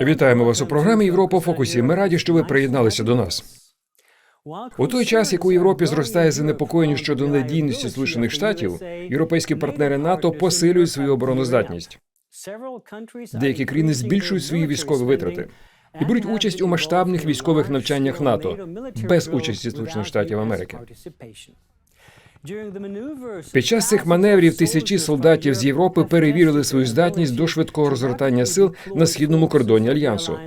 Вітаємо вас у програмі Європа фокусі. Ми раді, що ви приєдналися до нас. У той час, як у Європі зростає занепокоєння щодо надійності Сполучених Штатів, європейські партнери НАТО посилюють свою обороноздатність. Деякі країни збільшують свої військові витрати і беруть участь у масштабних військових навчаннях НАТО без участі Сполучених Штатів Америки. Під час цих маневрів тисячі солдатів з Європи перевірили свою здатність до швидкого розгортання сил на східному кордоні альянсу.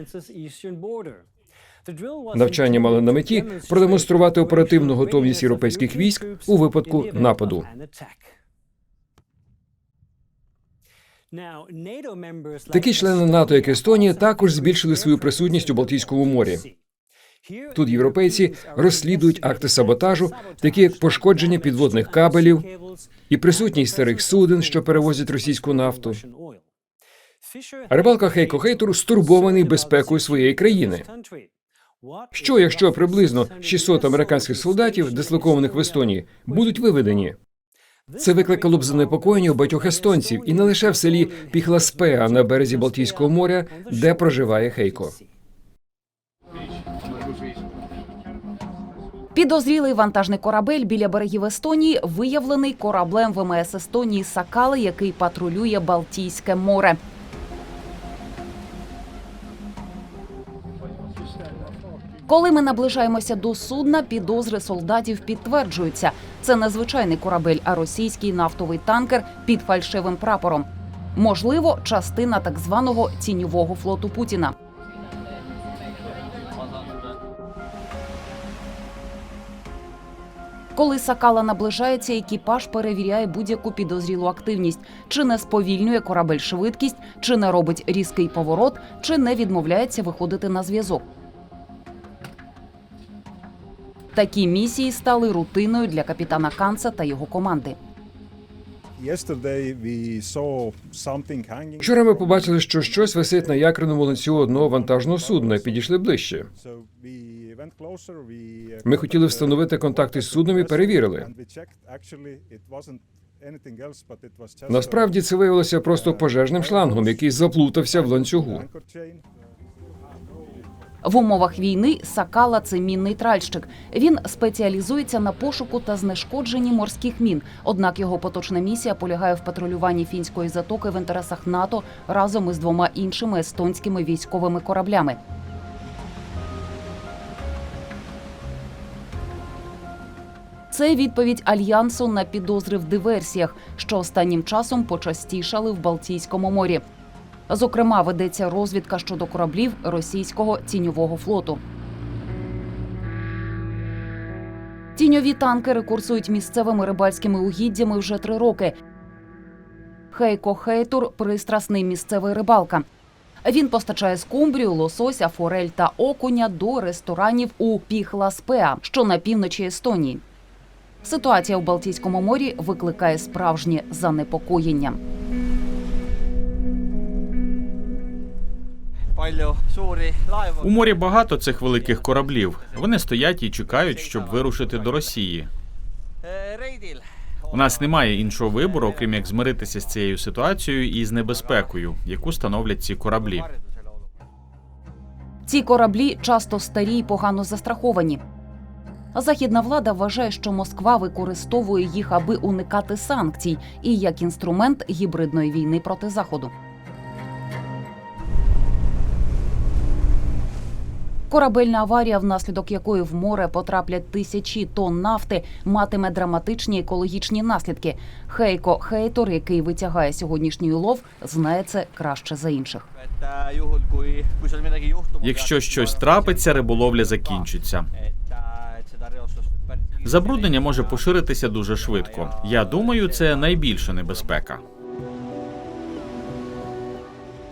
Навчання мали на меті продемонструвати оперативну готовність європейських військ у випадку нападу. Такі члени НАТО, як Естонія, також збільшили свою присутність у Балтійському морі. Тут європейці розслідують акти саботажу, такі як пошкодження підводних кабелів і присутність старих суден, що перевозять російську нафту. А рибалка Хейко Хейтур стурбований безпекою своєї країни. Що, якщо приблизно 600 американських солдатів, дислокованих в Естонії, будуть виведені? Це викликало б занепокоєння у багатьох естонців, і не лише в селі Піхласпеа на березі Балтійського моря, де проживає Хейко. Підозрілий вантажний корабель біля берегів Естонії виявлений кораблем ВМС Естонії Сакали, який патрулює Балтійське море. Коли ми наближаємося до судна, підозри солдатів підтверджуються. Це не звичайний корабель, а російський нафтовий танкер під фальшивим прапором. Можливо, частина так званого тіньового флоту Путіна. Коли Сакала наближається, екіпаж перевіряє будь-яку підозрілу активність, чи не сповільнює корабель швидкість, чи не робить різкий поворот, чи не відмовляється виходити на зв'язок. Такі місії стали рутиною для капітана Канца та його команди. Вчора ми побачили, що щось висить на якорному ланцюгу одного вантажного судна. і Підійшли ближче. Uh, Ми хотіли встановити контакти з судном і перевірили. Насправді це виявилося просто пожежним шлангом, який заплутався в ланцюгу. В умовах війни Сакала це мінний тральщик. Він спеціалізується на пошуку та знешкодженні морських мін. Однак його поточна місія полягає в патрулюванні фінської затоки в інтересах НАТО разом із двома іншими естонськими військовими кораблями. Це відповідь альянсу на підозри в диверсіях, що останнім часом почастішали в Балтійському морі. Зокрема, ведеться розвідка щодо кораблів російського тіньового флоту. Тіньові танкери курсують місцевими рибальськими угіддями вже три роки. Хейко Хейтур пристрасний місцевий рибалка. Він постачає скумбрію, лосося, форель та окуня до ресторанів у Піхласпеа, що на півночі Естонії. Ситуація у Балтійському морі викликає справжнє занепокоєння. У морі багато цих великих кораблів. Вони стоять і чекають, щоб вирушити до Росії. У нас немає іншого вибору, окрім як змиритися з цією ситуацією і з небезпекою, яку становлять ці кораблі. Ці кораблі часто старі й погано застраховані. Західна влада вважає, що Москва використовує їх, аби уникати санкцій, і як інструмент гібридної війни проти заходу. Корабельна аварія, внаслідок якої в море потраплять тисячі тонн нафти, матиме драматичні екологічні наслідки. Хейко Хейтор, який витягає сьогоднішній улов, знає це краще за інших. Якщо щось трапиться, риболовля закінчиться. Забруднення може поширитися дуже швидко. Я думаю, це найбільша небезпека.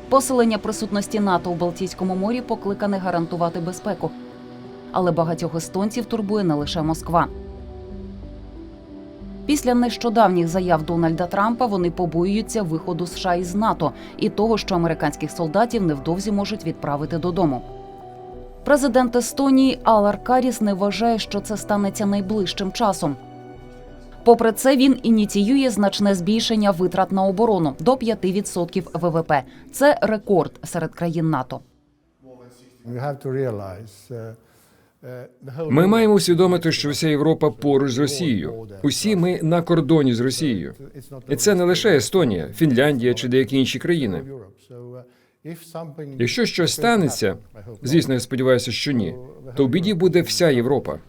Посилення присутності НАТО у Балтійському морі покликане гарантувати безпеку. Але багатьох естонців турбує не лише Москва. Після нещодавніх заяв Дональда Трампа вони побоюються виходу США із НАТО і того, що американських солдатів невдовзі можуть відправити додому. Президент Естонії Алар Каріс не вважає, що це станеться найближчим часом. Попри це, він ініціює значне збільшення витрат на оборону до 5% ВВП. Це рекорд серед країн НАТО. Uh, uh, Ми маємо усвідомити, що вся Європа поруч з Росією. Усі ми на кордоні з Росією. І це не лише Естонія, Фінляндія чи деякі інші країни. Якщо щось станеться, звісно, я сподіваюся, що ні, то в біді буде вся Європа.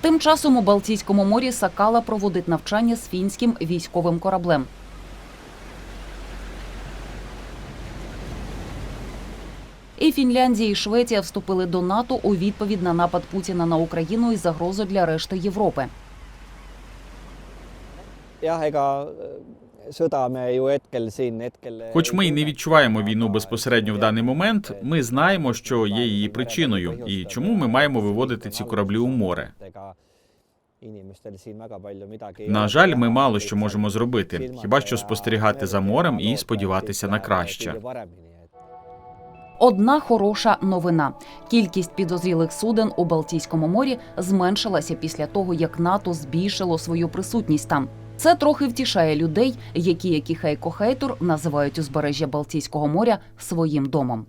Тим часом у Балтійському морі Сакала проводить навчання з фінським військовим кораблем. І Фінляндія і Швеція вступили до НАТО у відповідь на напад Путіна на Україну і загрозу для решти Європи. Hetkel Хоч ми й не відчуваємо війну безпосередньо в даний момент, ми знаємо, що є її причиною, і чому ми маємо виводити ці кораблі у море. На жаль, ми мало що можемо зробити, хіба що спостерігати за морем і сподіватися на краще. Одна хороша новина: кількість підозрілих суден у Балтійському морі зменшилася після того, як НАТО збільшило свою присутність там. Це трохи втішає людей, які, як і Хейко називають узбережжя Балтійського моря своїм домом.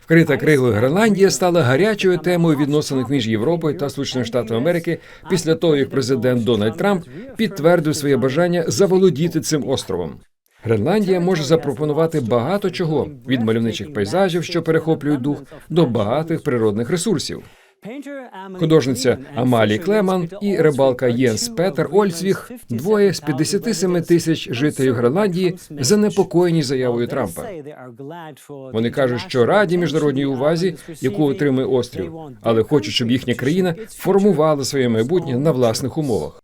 Вкрита криглою Гренландія стала гарячою темою відносин між Європою та Сполученими Штатами Америки після того, як президент Дональд Трамп підтвердив своє бажання заволодіти цим островом. Гренландія може запропонувати багато чого від мальовничих пейзажів, що перехоплюють дух, до багатих природних ресурсів. Художниця Амалі Клеман і рибалка Єнс Петер Ольцвіх, двоє з 57 тисяч жителів Гренландії, занепокоєні заявою Трампа. Вони кажуть, що раді міжнародній увазі, яку отримує острів, але хочуть, щоб їхня країна формувала своє майбутнє на власних умовах.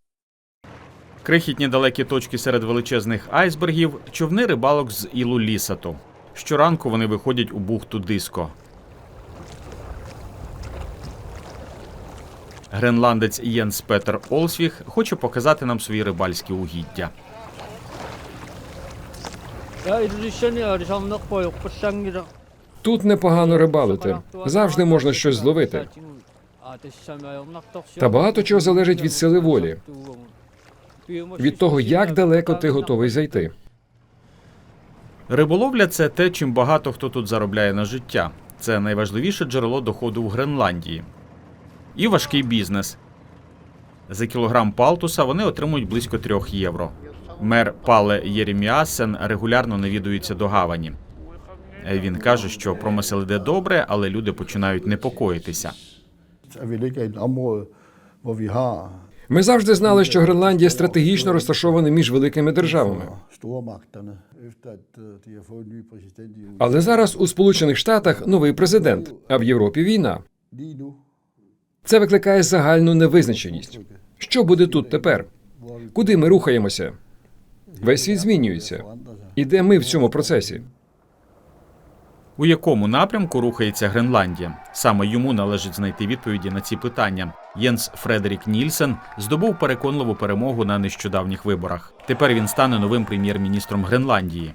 Крихітні далекі точки серед величезних айсбергів, човни рибалок з Ілу Лісату. Щоранку вони виходять у бухту Диско. Гренландець Єнс Петер Олсвіх хоче показати нам свої рибальські угіддя. Тут непогано рибалити. Завжди можна щось зловити. Та багато чого залежить від сили волі, від того, як далеко ти готовий зайти. Риболовля це те, чим багато хто тут заробляє на життя. Це найважливіше джерело доходу в Гренландії. І важкий бізнес. За кілограм палтуса вони отримують близько трьох євро. Мер Пале Єреміасен регулярно навідується до гавані. Він каже, що промисел іде добре, але люди починають непокоїтися. Ми завжди знали, що Гренландія стратегічно розташована між великими державами. Але зараз у Сполучених Штатах новий президент, а в Європі війна. Це викликає загальну невизначеність. Що буде тут тепер? Куди ми рухаємося? Весь світ змінюється. І де ми в цьому процесі? У якому напрямку рухається Гренландія? Саме йому належить знайти відповіді на ці питання. Єнс Фредерік Нільсен здобув переконливу перемогу на нещодавніх виборах. Тепер він стане новим прем'єр-міністром Гренландії.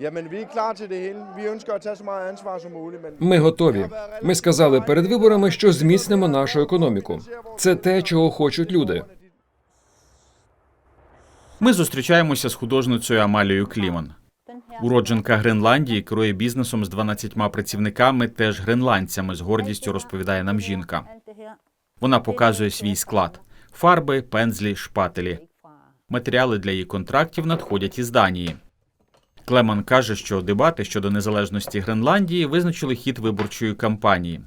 Jamen, vi er klar til det hele. Vi ønsker at tage så meget ansvar som muligt, men Ми готові. Ми сказали перед виборами, що зміцнимо нашу економіку. Це те, чого хочуть люди. Ми зустрічаємося з художницею Амалією Кліман. Уродженка Гренландії керує бізнесом з 12 працівниками, теж гренландцями, з гордістю розповідає нам жінка. Вона показує свій склад: фарби, пензлі, шпателі. Матеріали для її контрактів надходять із Данії. Клеман каже, що дебати щодо незалежності Гренландії визначили хід виборчої кампанії.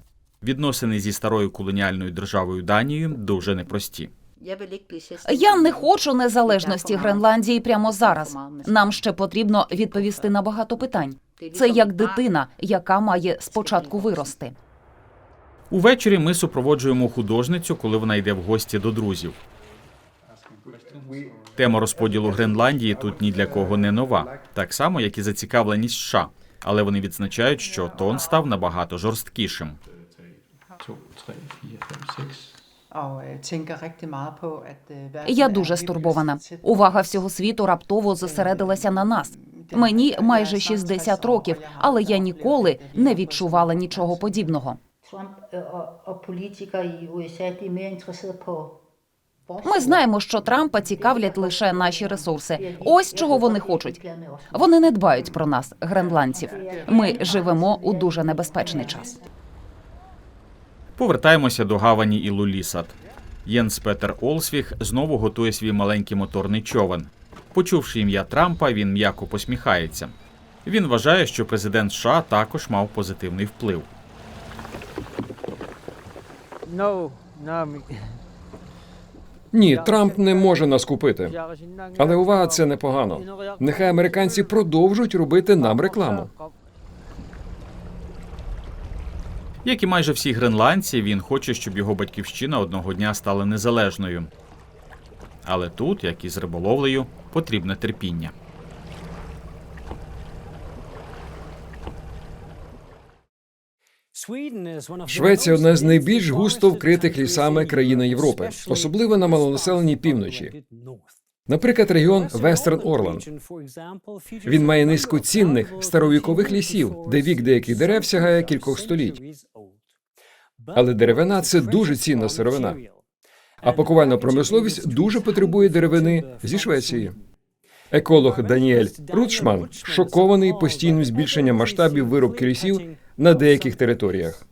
Відносини зі старою колоніальною державою Данією дуже непрості. Я не хочу незалежності Гренландії прямо зараз. Нам ще потрібно відповісти на багато питань. Це як дитина, яка має спочатку вирости. Увечері ми супроводжуємо художницю, коли вона йде в гості до друзів. Тема розподілу Гренландії тут ні для кого не нова, так само як і зацікавленість США. Але вони відзначають, що тон став набагато жорсткішим. verden Я дуже стурбована. Увага всього світу раптово зосередилася на нас. Мені майже 60 років, але я ніколи не відчувала нічого подібного. Trump og, og politikere i USA, de er mere på Ми знаємо, що Трампа цікавлять лише наші ресурси. Ось чого вони хочуть. Вони не дбають про нас, гренландців. Ми живемо у дуже небезпечний час. Повертаємося до гавані Ілулісат. Єнс Петер Олсвіг знову готує свій маленький моторний човен. Почувши ім'я Трампа, він м'яко посміхається. Він вважає, що президент США також мав позитивний вплив. No, no, Ні, Трамп не може нас купити. Але увага, це непогано. Нехай американці продовжують робити нам рекламу. Як і майже всі гренландці, він хоче, щоб його батьківщина одного дня стала незалежною. Але тут, як і з риболовлею, потрібне терпіння. Швеція одна з найбільш густо вкритих лісами країн Європи, особливо на малонаселеній півночі. Наприклад, регіон Вестерн Орланд. Він має низку цінних старовікових лісів, де вік деяких дерев сягає кількох століть. Але деревина це дуже цінна сировина. А пакувальна промисловість дуже потребує деревини зі Швеції. Еколог Даніель Рутшман шокований постійним збільшенням масштабів виробки лісів на деяких територіях.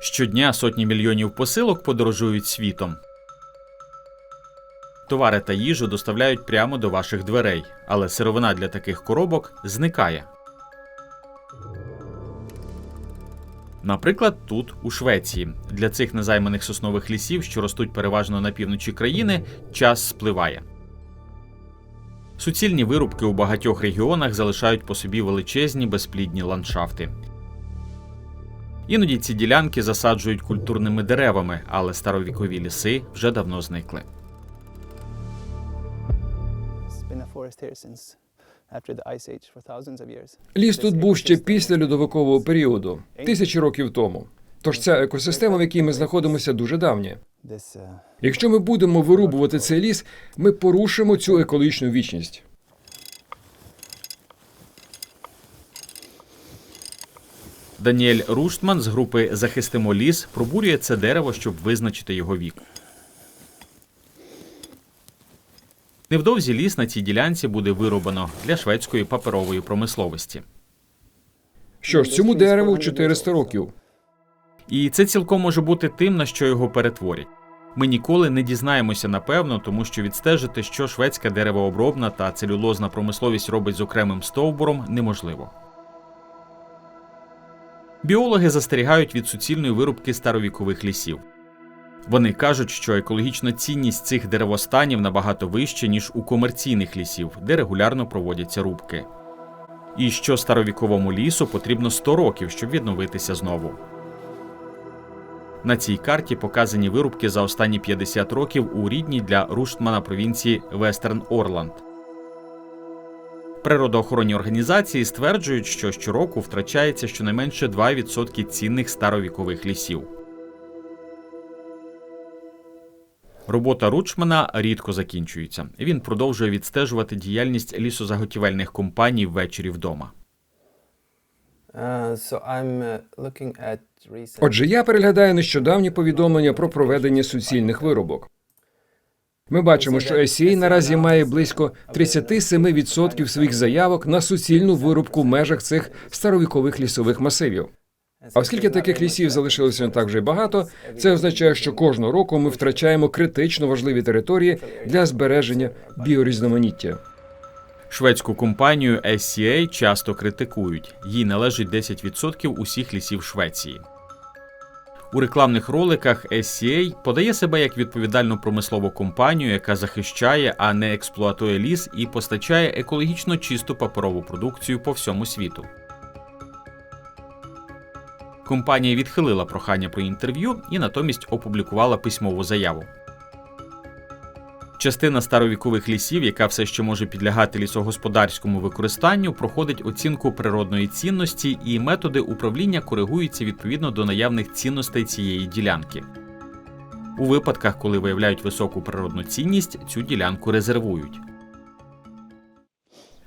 Щодня сотні мільйонів посилок подорожують світом. Товари та їжу доставляють прямо до ваших дверей, але сировина для таких коробок зникає. Наприклад, тут, у Швеції, для цих незайманих соснових лісів, що ростуть переважно на півночі країни, час спливає. Суцільні вирубки у багатьох регіонах залишають по собі величезні безплідні ландшафти. Іноді ці ділянки засаджують культурними деревами, але старовікові ліси вже давно зникли. Ліс тут був ще після льодовикового періоду, тисячі років тому. Тож ця екосистема, в якій ми знаходимося, дуже давня. Uh, Якщо ми будемо вирубувати цей ліс, ми порушимо цю екологічну вічність. Даніель Руштман з групи Захистимо ліс пробурює це дерево, щоб визначити його вік. Невдовзі ліс на цій ділянці буде вирубано для шведської паперової промисловості. Що ж, цьому дереву 400 років. І це цілком може бути тим, на що його перетворять. Ми ніколи не дізнаємося напевно, тому що відстежити, що шведська деревообробна та целюлозна промисловість робить з окремим стовбуром, неможливо. Біологи застерігають від суцільної вирубки старовікових лісів. Вони кажуть, що екологічна цінність цих деревостанів набагато вища, ніж у комерційних лісів, де регулярно проводяться рубки. І що старовіковому лісу потрібно 100 років, щоб відновитися знову. На цій карті показані вирубки за останні 50 років у рідній для Руштмана провінції Вестерн Орланд. Природоохоронні організації стверджують, що щороку втрачається щонайменше 2% цінних старовікових лісів. Робота Ручмана рідко закінчується. Він продовжує відстежувати діяльність лісозаготівельних компаній ввечері вдома. Отже, я переглядаю нещодавні повідомлення про проведення суцільних вирубок. Ми бачимо, що SCA наразі має близько 37% своїх заявок на суцільну вирубку в межах цих старовікових лісових масивів. А оскільки таких лісів залишилося не так вже багато, це означає, що кожного року ми втрачаємо критично важливі території для збереження біорізноманіття. Шведську компанію SCA часто критикують. Їй належить 10% усіх лісів Швеції. У рекламних роликах SCA подає себе як відповідальну промислову компанію, яка захищає, а не експлуатує ліс і постачає екологічно чисту паперову продукцію по всьому світу. Компанія відхилила прохання про інтерв'ю і натомість опублікувала письмову заяву. Частина старовікових лісів, яка все ще може підлягати лісогосподарському використанню, проходить оцінку природної цінності, і методи управління коригуються відповідно до наявних цінностей цієї ділянки. У випадках, коли виявляють високу природну цінність, цю ділянку резервують.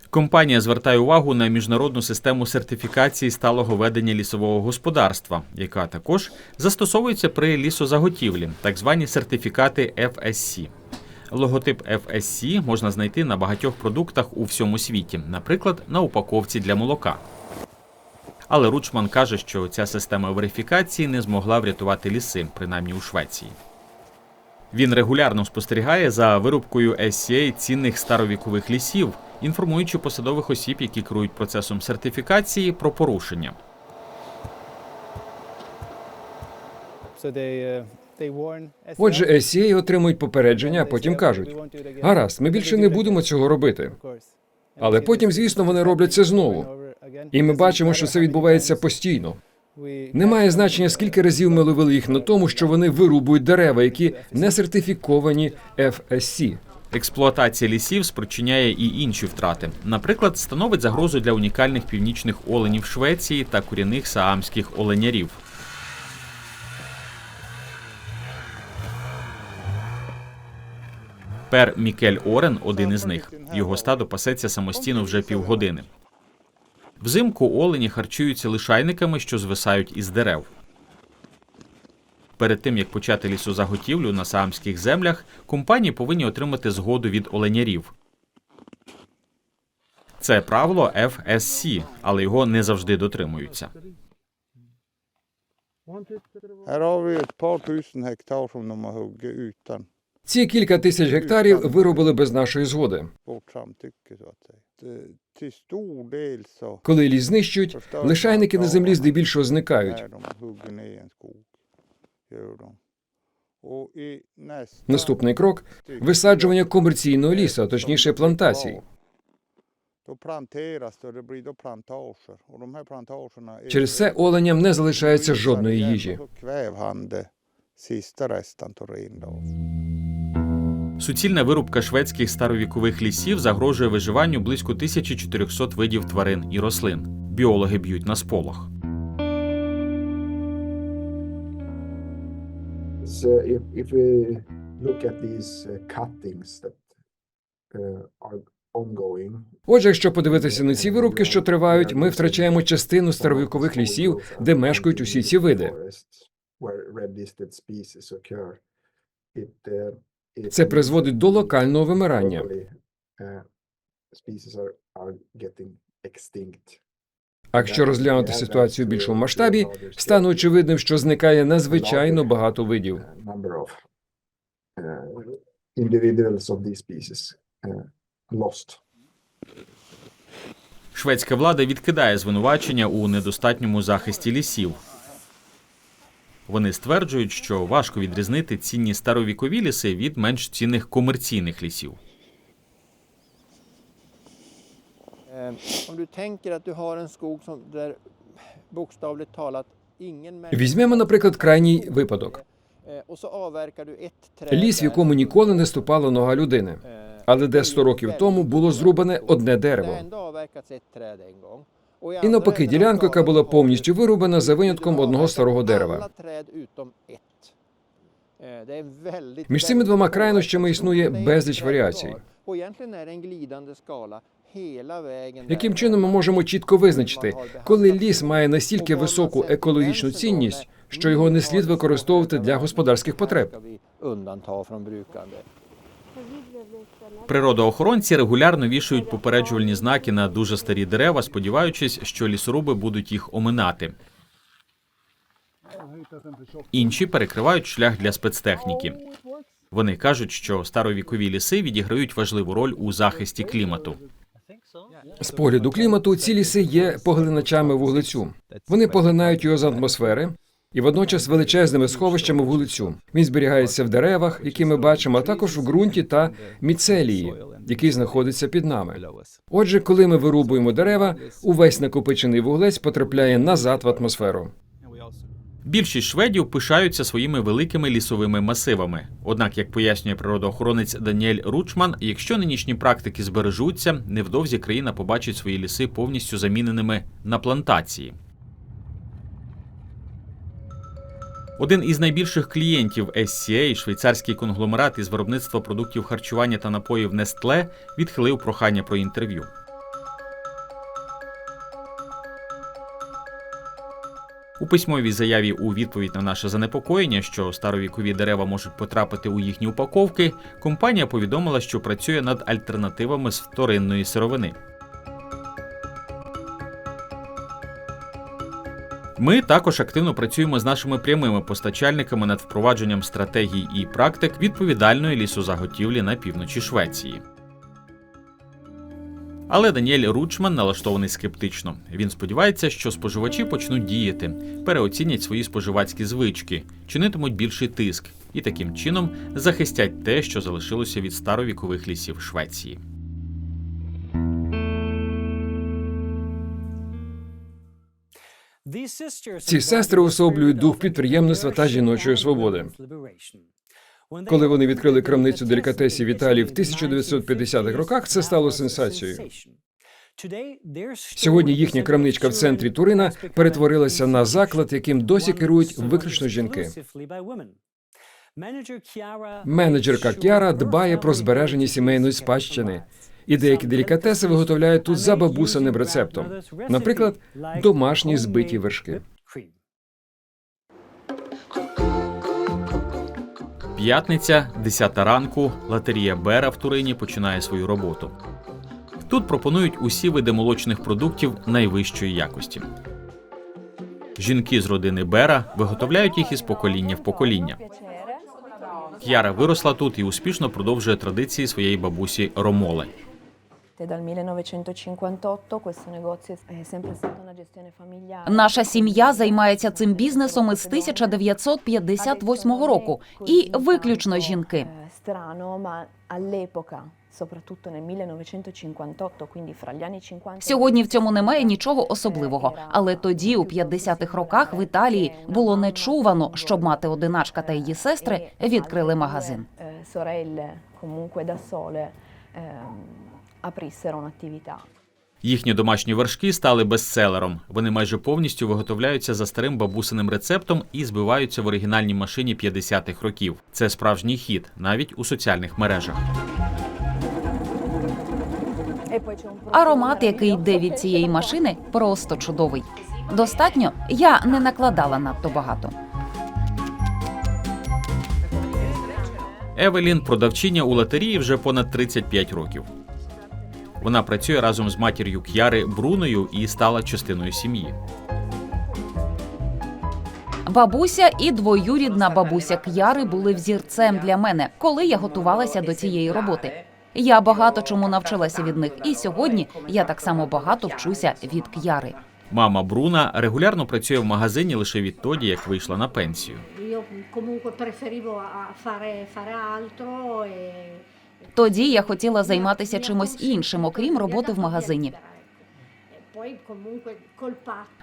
Компанія звертає увагу на міжнародну систему сертифікації сталого ведення лісового господарства, яка також застосовується при лісозаготівлі, так звані сертифікати FSC. Логотип FSC можна знайти на багатьох продуктах у всьому світі, наприклад, на упаковці для молока. Але Ручман каже, що ця система верифікації не змогла врятувати ліси, принаймні у Швеції. Він регулярно спостерігає за вирубкою SCA цінних старовікових лісів, інформуючи посадових осіб, які керують процесом сертифікації, про порушення. Отже, SCA отримують попередження, а потім кажуть: гаразд, ми більше не будемо цього робити. Але потім, звісно, вони роблять це знову. І ми бачимо, що це відбувається постійно. Немає значення, скільки разів ми ловили їх на тому, що вони вирубують дерева, які не сертифіковані FSC. Експлуатація лісів спричиняє і інші втрати. Наприклад, становить загрозу для унікальних північних оленів Швеції та корінних саамських оленярів. Пер Мікель Орен один із них. Його стадо пасеться самостійно вже півгодини. Взимку олені харчуються лишайниками, що звисають із дерев. Перед тим як почати лісозаготівлю на саамських землях, компанії повинні отримати згоду від оленярів. Це правило FSC, але його не завжди дотримуються. Hektar som de har huggit utan Ці кілька тисяч гектарів вирубили без нашої згоди. Коли ліс знищують, лишайники на землі здебільшого зникають. Наступний крок висаджування комерційного лісу, а точніше плантацій. Через це оленям не залишається жодної їжі. Суцільна вирубка шведських старовікових лісів загрожує виживанню близько 1400 видів тварин і рослин. Біологи б'ють на сполох. So if, if we look at these uh, cuttings that uh, are Отже, якщо подивитися на ці вирубки, що тривають, ми втрачаємо частину старовікових лісів, де мешкають усі ці види. Це призводить до локального вимирання. uh. А якщо розглянути ситуацію в більшому масштабі, стане очевидним, що зникає надзвичайно багато видів. uh, uh. Шведська влада відкидає звинувачення у недостатньому захисті лісів. Вони стверджують, що важко відрізнити цінні старовікові ліси від менш цінних комерційних лісів. Eh, Візьмемо, наприклад, крайній випадок: Eh, ліс, в якому ніколи не ступала нога людини, eh, але де 100 років тому було зрубане одне дерево. І навпаки, ділянка, яка була повністю вирубана за винятком одного старого дерева. väldigt, Між цими двома крайнощами існує безліч варіацій. Яким чином ми можемо чітко визначити, коли ліс має настільки високу екологічну цінність, що його не слід використовувати для господарських потреб? Природоохоронці регулярно вішають попереджувальні знаки на дуже старі дерева, сподіваючись, що лісоруби будуть їх оминати. Інші перекривають шлях для спецтехніки. Вони кажуть, що старовікові ліси відіграють важливу роль у захисті клімату. З погляду клімату ці ліси є поглиначами вуглецю. Вони поглинають його з атмосфери і водночас величезними сховищами вуглецю. Він зберігається в деревах, які ми бачимо, а також в ґрунті та міцелії, який знаходиться під нами. Отже, коли ми вирубуємо дерева, увесь накопичений вуглець потрапляє назад в атмосферу. Більшість шведів пишаються своїми великими лісовими масивами. Однак, як пояснює природоохоронець Даніель Ручман, якщо нинішні практики збережуться, невдовзі країна побачить свої ліси повністю заміненими на плантації. Один із найбільших клієнтів SCA, швейцарський конгломерат із виробництва продуктів харчування та напоїв Nestle, відхилив прохання про інтерв'ю. У письмовій заяві у відповідь на наше занепокоєння, що старовікові дерева можуть потрапити у їхні упаковки, компанія повідомила, що працює над альтернативами з вторинної сировини. Ми також активно працюємо з нашими прямими постачальниками над впровадженням стратегій і практик відповідальної лісозаготівлі на півночі Швеції. Але Даніель Ручман налаштований скептично. Він сподівається, що споживачі почнуть діяти, переоцінять свої споживацькі звички, чинитимуть більший тиск і таким чином захистять те, що залишилося від старовікових лісів Швеції. Ці сестри особлюють дух підприємництва та жіночої свободи. Коли вони відкрили крамницю делікатесів в Італії в 1950-х роках, це стало сенсацією. Сьогодні їхня крамничка в центрі Турина перетворилася на заклад, яким досі керують виключно жінки. Менеджерка Кіара дбає про збереження сімейної спадщини, і деякі делікатеси виготовляють тут за бабусиним рецептом. Наприклад, домашні збиті вершки. П'ятниця, 10 ранку, латерія Бера в Турині починає свою роботу. Тут пропонують усі види молочних продуктів найвищої якості. Жінки з родини Бера виготовляють їх із покоління в покоління. К'яра виросла тут і успішно продовжує традиції своєї бабусі Ромоле. Dal 1958 questo negozio è sempre stata una gestione familiare. Наша сім'я займається цим бізнесом із 1958 року, і виключно жінки. Eh, Strano, ma all'epoca, soprattutto nel 1958, quindi fra gli anni 50 Сьогодні в цьому немає нічого особливого, але тоді, у 50-х роках, в Італії було нечувано, щоб мати одиначка та її сестри відкрили магазин. eh, sorelle comunque da sole ehm, aprissero un'attività. Їхні домашні вершки стали бестселером. Вони майже повністю виготовляються за старим бабусиним рецептом і збиваються в оригінальній машині 50-х років. Це справжній хід, навіть у соціальних мережах. Аромат, який йде від цієї машини, просто чудовий. Достатньо я не накладала надто багато. Евелін продавчиня у лотерії вже понад 35 років. Вона працює разом з матір'ю К'яри Бруною і стала частиною сім'ї. Бабуся і двоюрідна бабуся К'яри були взірцем для мене, коли я готувалася до цієї роботи. Я багато чому навчилася від них, і сьогодні я так само багато вчуся від К'яри. Мама Бруна регулярно працює в магазині лише відтоді, як вийшла на пенсію. Io comunque preferivo a fare, fare altro e Тоді я хотіла займатися чимось іншим, окрім роботи в магазині.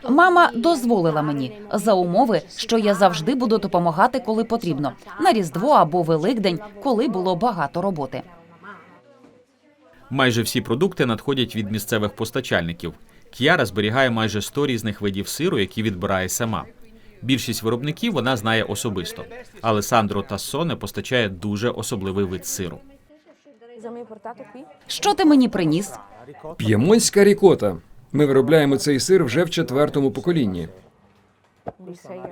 Мама дозволила мені за умови, що я завжди буду допомагати, коли потрібно, на різдво або Великдень, коли було багато роботи. Майже всі продукти надходять від місцевих постачальників. К'яра зберігає майже 100 різних видів сиру, які відбирає сама. Більшість виробників вона знає особисто. Алесандро Тассоне постачає дуже особливий вид сиру. Що ти мені приніс? П'ємонська рікота. Ми виробляємо цей сир вже в четвертому поколінні.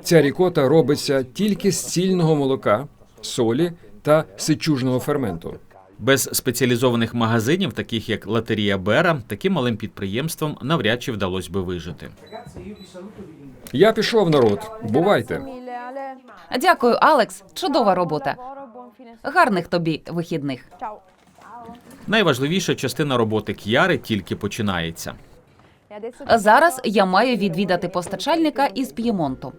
Ця рікота робиться тільки з цільного молока, солі та сичужного ферменту. Без спеціалізованих магазинів, таких як Латерія Бера, таким малим підприємствам навряд чи вдалося би вижити. Я пішов народ. Бувайте. Дякую, Алекс. Чудова робота. Гарних тобі вихідних. Найважливіша частина роботи К'яри тільки починається. Зараз я маю відвідати постачальника із П'ємонту.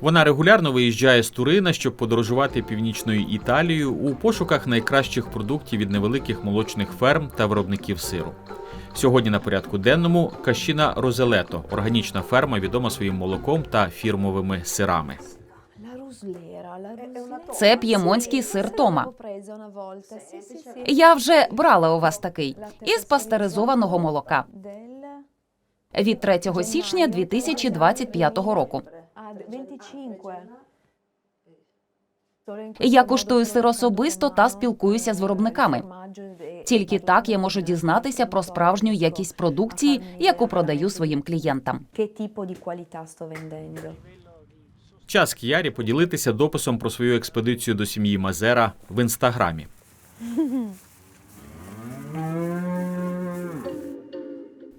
Вона регулярно виїжджає з Турина, щоб подорожувати північною Італією у пошуках найкращих продуктів від невеликих молочних ферм та виробників сиру. Сьогодні на порядку денному Кащина Розелето, органічна ферма, відома своїм молоком та фірмовими сирами. Це п'ємонський сир Тома. Я вже брала у вас такий із пастеризованого молока від 3 січня 2025 року. 25. Я куштую сир особисто та спілкуюся з виробниками. Тільки так я можу дізнатися про справжню якість продукції, яку продаю своїм клієнтам. Час Кіярі поділитися дописом про свою експедицію до сім'ї Мазера в інстаграмі.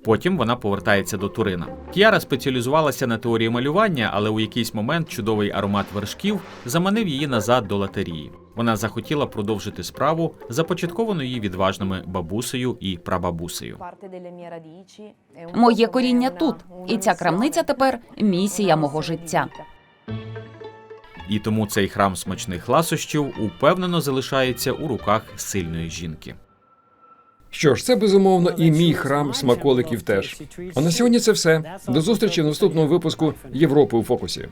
Потім вона повертається до Турина. Кіара спеціалізувалася на теорії малювання, але у якийсь момент чудовий аромат вершків заманив її назад до латерії. Вона захотіла продовжити справу, започатковану її відважними бабусею і прабабусею. Моє коріння тут, і ця крамниця тепер місія мого життя. І тому цей храм смачних ласощів упевнено залишається у руках сильної жінки. Що ж, це безумовно і мій храм смаколиків теж. А на сьогодні це все. До зустрічі в наступному випуску Європи у фокусі.